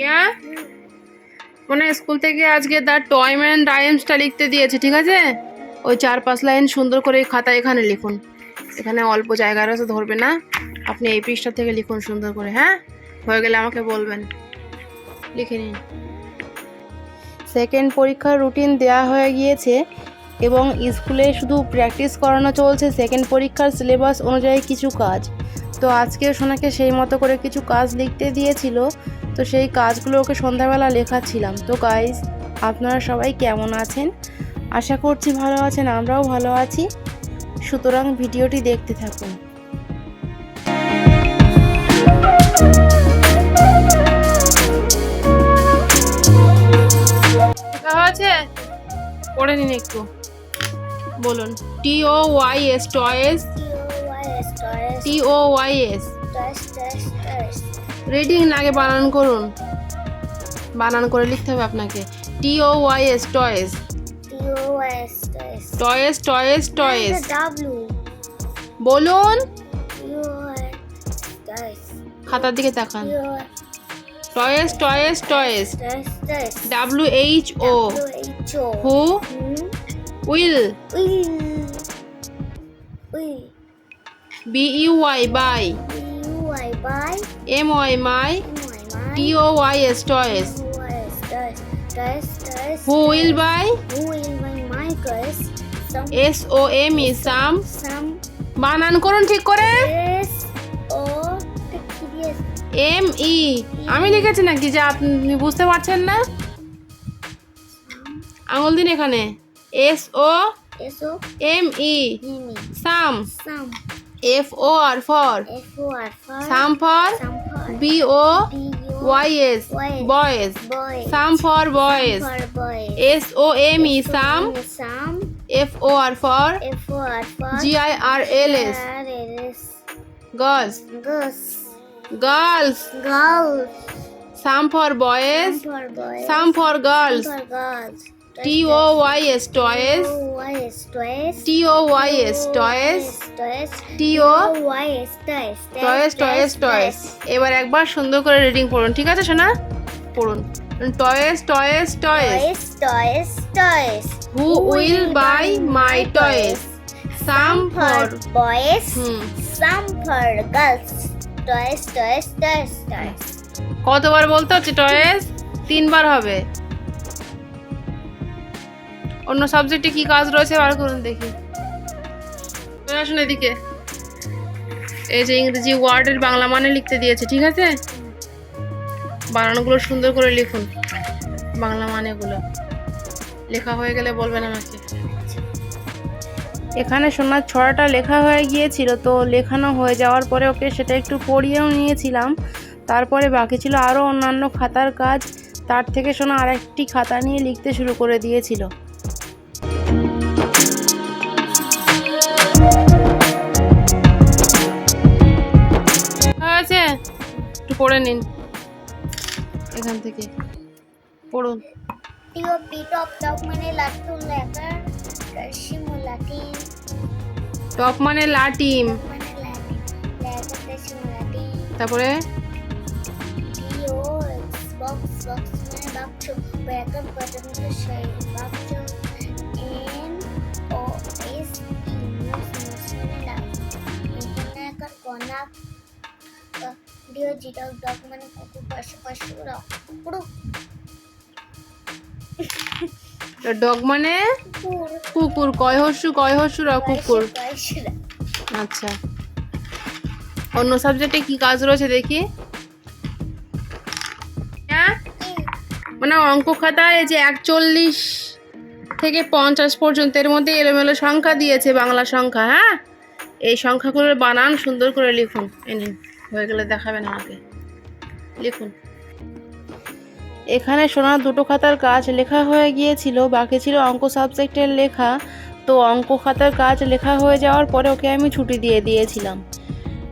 ইয়া? মানে স্কুল থেকে আজকে তার টয়ম অ্যান্ড রাইমসটা লিখতে দিয়েছে, ঠিক আছে? ওই চার পাঁচ লাইন সুন্দর করে খাতা এখানে লিখুন। এখানে অল্প জায়গা আছে ধরবে না। আপনি এই পৃষ্ঠা থেকে লিখুন সুন্দর করে হ্যাঁ? হয়ে গেলে আমাকে বলবেন। লিখে নিন। সেকেন্ড পরীক্ষার রুটিন দেওয়া হয়ে গিয়েছে এবং স্কুলে শুধু প্র্যাকটিস করানো চলছে, সেকেন্ড পরীক্ষার সিলেবাস অনুযায়ী কিছু কাজ। তো আজকে সোনাকে সেই মতো করে কিছু কাজ লিখতে দিয়েছিল তো সেই কাজগুলো ওকে সন্ধ্যাবেলা লেখাচ্ছিলাম। তো গাইজ আপনারা সবাই কেমন আছেন? আশা করছি ভালো আছেন, আমরাও ভালো আছি। সুতরাং ভিডিওটি দেখতে থাকুন। হয়েছে পড়ে নিন একটু। বলুন। T O Y S toys T O Y S reading আগে বানান করুন। বানান করে লিখতে হবে আপনাকে। T O Y S toys toys toys toys বলুন। খাতার দিকে তাকান। Toys toys toys W H O who will B U Y buy M Y my T O Y S toys who will buy S O M E some বানান করুন ঠিক করে। M E আমি লিখেছি নাকি যে আপনি বুঝতে পারছেন না? আঙুল দিন এখানে। S O S O M E Sam Sam F O R for. F O R for. Sum for. Boys. Boys. Sam for boys. Boys. S O M E. Sam F O R for. F O R for. G I R L S Girls. Girls. Girls. Some for boys. Some for boys. Some for girls. Some for girls. T O Y S toys T O Y S toys T O toys toys toys এবার একবার সুন্দর করে reading পড়ুন ঠিক আছে শোনা পড়ুন toys toys toys who will buy my toys some for boys, hmm some for girls. Toys, toys, toys, toys. কতবার বলতে হচ্ছে টয়েস তিনবার হবে অন্য সাবজেক্টে কি কাজ রয়েছে, বার করুন দেখি। আসুন এদিকে। এই যে ইংরেজি ওয়ার্ডের বাংলা মানে লিখতে দিয়েছে, ঠিক আছে? বানানগুলো সুন্দর করে লিখুন, বাংলা মানেগুলো। লেখা হয়ে গেলে বলবেন আমাকে। এখানে সোনার ছড়াটা লেখা হয়ে গিয়েছিল, তো লেখানো হয়ে যাওয়ার পরে ওকে সেটা একটু পড়িয়েও নিয়েছিলাম। তারপরে বাকি ছিল আরও অন্যান্য খাতার কাজ, তার থেকে সোনা আরেকটি খাতা নিয়ে লিখতে শুরু করে দিয়েছিল। পড়ে নিন। এখান থেকে। পড়ুন। Dog মানে টপ মানে লাটিম মানে তারপরে? D.O. বক্স মানে কুকুর পাশে পাশে ওরা কুকুর ডগ মানে? কুকুর। কয় হস্যু কয় হস্যু র কুকুর? আচ্ছা। অন্য সাবজেক্টে কি কাজ রয়েছে দেখি? হ্যাঁ? মানে অঙ্ক খাতায় এই যে একচল্লিশ থেকে পঞ্চাশ পর্যন্ত এর মধ্যে এলোমেলো সংখ্যা দিয়েছে বাংলা সংখ্যা হ্যাঁ? এই সংখ্যাগুলোর বানান সুন্দর করে লিখুন এই নিন হয়ে গেলে দেখাবেন আমাকে। লিখুন। এখানে সোনার দুটো খাতার কাজ লেখা হয়ে গিয়েছিল, বাকি ছিল অঙ্ক সাবজেক্টের লেখা। তো অঙ্ক খাতার কাজ লেখা হয়ে যাওয়ার পরে ওকে আমি ছুটি দিয়ে দিয়েছিলাম।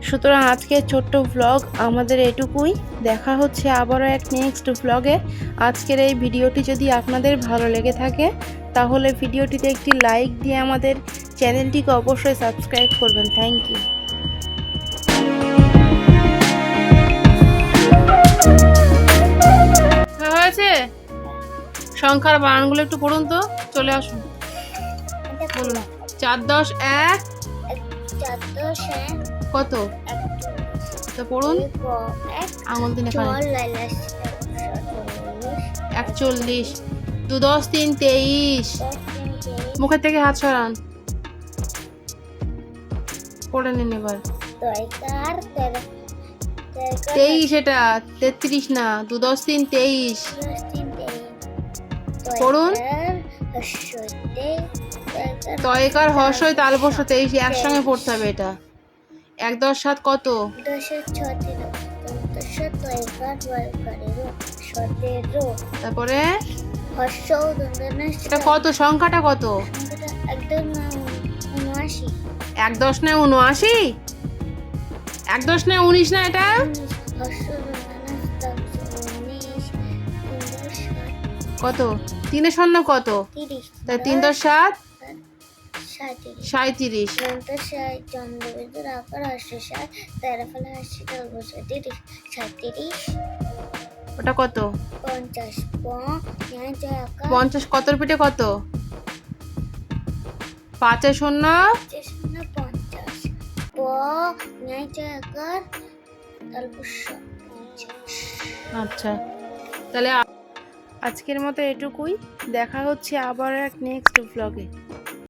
সুতরাং আজকের ছোট্ট ভ্লগ আমাদের এটুকুই। দেখা হচ্ছে আবারও এক নেক্সট ভ্লগে আজকের এই ভিডিওটি যদি আপনাদের ভালো লেগে থাকে, তাহলে ভিডিওটিতে একটি লাইক দিয়ে আমাদের চ্যানেলটিকে অবশ্যই সাবস্ক্রাইব করবেন। থ্যাংক ইউ সংখ্যার বানানগুলো একটু পড়ুন তো, চলে আসুন। বলুন। চার দশ এক। কত? তো পড়ুন। আঙুল দিন একচল্লিশ। দু দশ তিন তেইশ। মুখের থেকে হাত সরান। পড়ে নিন এবার। তেইশ এটা তেত্রিশ না দু দশ তিন তেইশ। পড়ুন। তয়কার হর্ষই তাল বসো তেইশ একসঙ্গে পড়তে হবে এটা। এক দশ সাত কত? তারপরে? এটা কত? সংখ্যাটা কত? এক দশ নয় উনআশি? এক দশ নয় উনিশ না এটা? কত? তিনের শূন্য কত? তাই তিন দশ সাত? সাঁত্রিশ আকার সাত ওটা কত? পঞ্চাশ। পঞ্চাশ কতর পিঠে কত? পাঁচের শূন্য? প ন্যায় জয় আকার তালবস্য পঞ্চাশ আচ্ছা। তাহলে আজকের মতো এটুকুই। দেখা হচ্ছে আবার এক নেক্সট ব্লগে